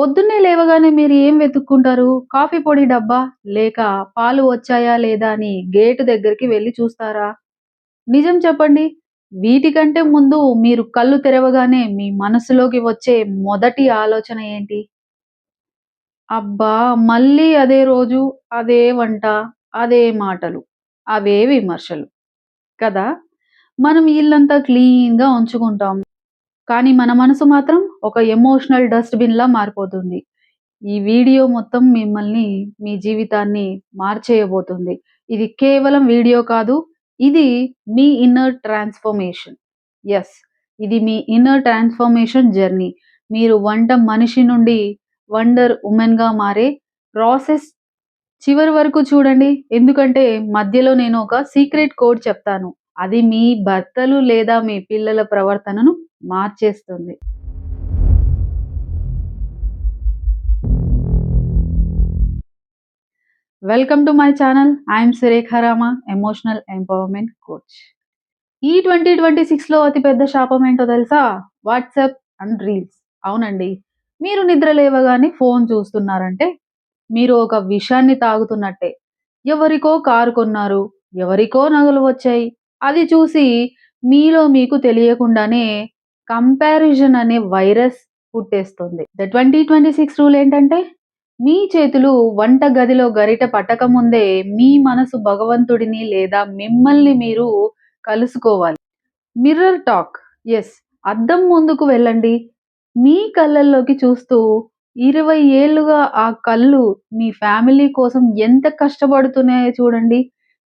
పొద్దున్నే లేవగానే మీరు ఏం వెతుక్కుంటారు? కాఫీ పొడి డబ్బా, లేక పాలు వచ్చాయా లేదా అని గేటు దగ్గరికి వెళ్ళి చూస్తారా? నిజం చెప్పండి. వీటికంటే ముందు మీరు కళ్ళు తెరవగానే మీ మనసులోకి వచ్చే మొదటి ఆలోచన ఏంటి? అబ్బా! మళ్ళీ అదే రోజు, అదే వంట, అదే మాటలు, అవే విమర్శలు. కదా! మనం ఇల్లంతా క్లీన్‌గా ఉంచుకుంటాం. కానీ మన మనసు మాత్రం ఒక ఎమోషనల్ డస్ట్‌బిన్‌లా మారిపోతుంది. ఈ వీడియో మొత్తం మిమ్మల్ని, మీ జీవితాన్ని మార్చేయబోతుంది. ఇది కేవలం వీడియో కాదు. ఇది మీ ఇన్నర్ ట్రాన్స్‌ఫర్మేషన్. ఎస్ ఇది మీ ఇన్నర్ ట్రాన్స్‌ఫర్మేషన్ జర్నీ. మీరు వంట మనిషి నుండి వండర్ ఉమెన్గా మారే ప్రాసెస్ చివరి వరకు చూడండి. ఎందుకంటే మధ్యలో నేను ఒక సీక్రెట్ కోడ్ చెప్తాను. అది మీ భర్తలు లేదా మీ పిల్లల ప్రవర్తనను మార్చేస్తుంది. Welcome to my channel. I'm Surekha Rama, emotional empowerment coach. ఈ 2026లో అతిపెద్ద శాపం ఏంటో తెలుసా? WhatsApp and reels. అవునండి. మీరు నిద్ర లేవగానే ఫోన్ చూస్తున్నారంటే మీరు ఒక విషాన్ని తాగుతున్నట్టే. ఎవరికో కారు కొన్నారు. ఎవరికో నగలు వచ్చాయి. అది చూసి మీలో మీకు తెలియకుండానే కంపారిజన్ అనే వైరస్ పుట్టేస్తుంది. ద 2026 రూల్ ఏంటంటే మీ చేతులు వంట గదిలో గరిటె పట్టకముందే మీ మనసు భగవంతుడిని లేదా మిమ్మల్ని మీరు కలుసుకోవాలి. Mirror talk. యెస్. అద్దం ముందుకు వెళ్ళండి. మీ కళ్ళల్లోకి చూస్తూ 20 ఏళ్ళుగా ఆ కళ్ళు మీ ఫ్యామిలీ కోసం ఎంత కష్టపడుతున్నాయో చూడండి.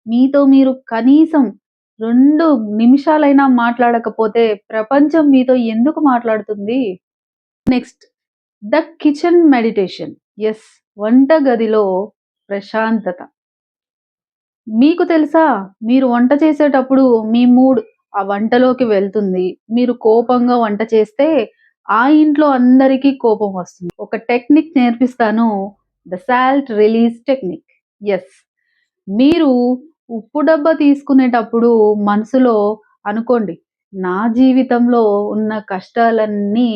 మీతో మీరు కనీసం 2 నిమిషాలైనా మాట్లాడకపోతే ప్రపంచం మీతో ఎందుకు మాట్లాడుతుంది? Next the kitchen meditation. Yes వంట గదిలో ప్రశాంతత. మీకు తెలుసా? మీరు వంట చేసేటప్పుడు మీ మూడ్ ఆ వంటలోకి వెళ్తుంది. మీరు కోపంగా వంట చేస్తే ఆ ఇంట్లో అందరికీ కోపం వస్తుంది. ఒక టెక్నిక్ నేర్పిస్తాను. The salt release technique. Yes మీరు ఉప్పు డబ్బా తీసుకునేటప్పుడు మనసులో అనుకోండి. నా జీవితంలో ఉన్న కష్టాలన్నీ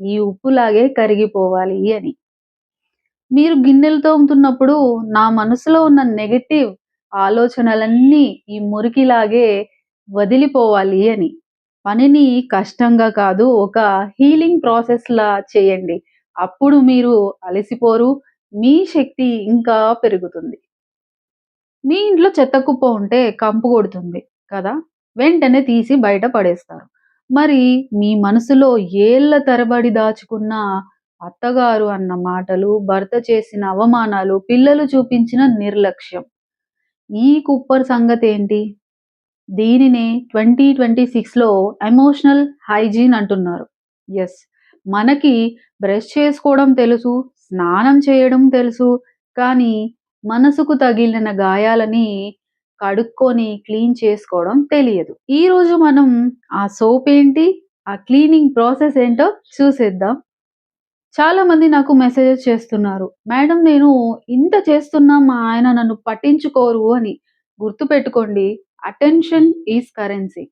ఈ ఉప్పులాగే కరిగిపోవాలి అని. మీరు గిన్నెలు తోముతున్నప్పుడు నా మనసులో ఉన్న నెగటివ్ ఆలోచనలన్నీ ఈ మురికిలాగే వదిలిపోవాలి అని. పనిని కష్టంగా కాదు ఒక హీలింగ్ ప్రాసెస్‌లా చేయండి. అప్పుడు మీరు అలసిపోరు. మీ శక్తి ఇంకా పెరుగుతుంది. మీ ఇంట్లో చెత్త కుప్ప ఉంటే కంపు కొడుతుంది కదా! వెంటనే తీసి బయట పడేస్తారు. మరి మీ మనసులో ఏళ్ళ తరబడి దాచుకున్న అత్తగారు అన్న మాటలు, భర్త చేసిన అవమానాలు, పిల్లలు చూపించిన నిర్లక్ష్యం. ఈ కుప్పర్ సంగతి ఏంటి దీనినే 2026లో ఎమోషనల్ హైజీన్ అంటున్నారు. ఎస్ మనకి బ్రష్ చేసుకోవడం తెలుసు. స్నానం చేయడం తెలుసు. కానీ మనసుకు తగిలిన గాయాలని కడుక్కొని క్లీన్ చేసుకోవడం తెలియదు. ఈరోజు మనం ఆ సోప్ ఏంటి? ఆ క్లీనింగ్ ప్రాసెస్ ఏంటో చూసేద్దాం. చాలా మంది నాకు మెసేజెస్ చేస్తున్నారు. మేడం నేను ఇంత చేస్తున్నా మా ఆయన నన్ను పట్టించుకోరు అని. గుర్తుపెట్టుకోండి అటెన్షన్ ఈజ్ కరెన్సీ.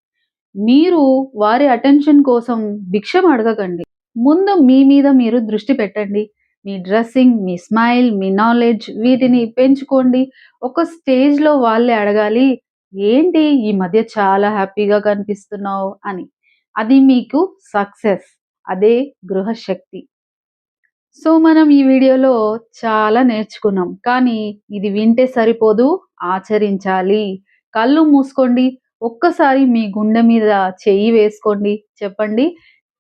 మీరు వారి అటెన్షన్ కోసం భిక్షం అడగకండి. ముందు మీ మీద మీరు దృష్టి పెట్టండి. మీ డ్రెస్సింగ్, మీ స్మైల్, మీ నాలెడ్జ్ వీటిని పెంచుకోండి. ఒక స్టేజ్‌లో వాళ్ళే అడగాలి. ఏంటి ఈ మధ్య చాలా హ్యాపీగా కనిపిస్తున్నావు అని. అది మీకు సక్సెస్. అదే గృహశక్తి. సో మనం ఈ వీడియోలో చాలా నేర్చుకున్నాం. కానీ ఇది వింటే సరిపోదు. ఆచరించాలి. కళ్ళు మూసుకోండి. ఒక్కసారి మీ గుండె మీద చెయ్యి వేసుకోండి. చెప్పండి.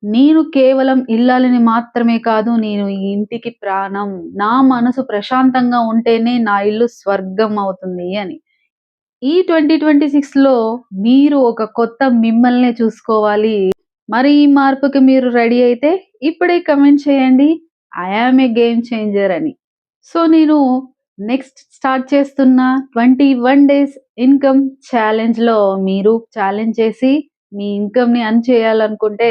నేను కేవలం ఇల్లాలని మాత్రమే కాదు. నేను ఈ ఇంటికి ప్రాణం. నా మనసు ప్రశాంతంగా ఉంటేనే నా ఇల్లు స్వర్గం అవుతుంది అని. ఈ 2026లో మీరు ఒక కొత్త మిమ్మల్నే చూసుకోవాలి. మరి ఈ మార్పుకి మీరు రెడీ అయితే ఇప్పుడే కమెంట్ చేయండి. I am a game changer అని. సో నేను నెక్స్ట్ స్టార్ట్ చేస్తున్న 21 డేస్ ఇన్‌కమ్ ఛాలెంజ్‌లో మీరు ఛాలెంజ్ చేసి మీ ఇన్‌కమ్‌ని అన్ చేయాలనుకుంటే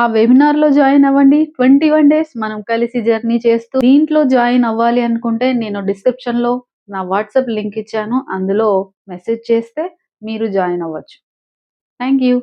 ఆ వెబినార్లో జాయిన్ అవ్వండి. 21 డేస్ మనం కలిసి జర్నీ చేస్తూ దీంట్లో జాయిన్ అవ్వాలి అనుకుంటే నేను డిస్క్రిప్షన్లో నా వాట్సాప్ లింక్ ఇచ్చాను. అందులో మెసేజ్ చేస్తే మీరు జాయిన్ అవ్వచ్చు. Thank you.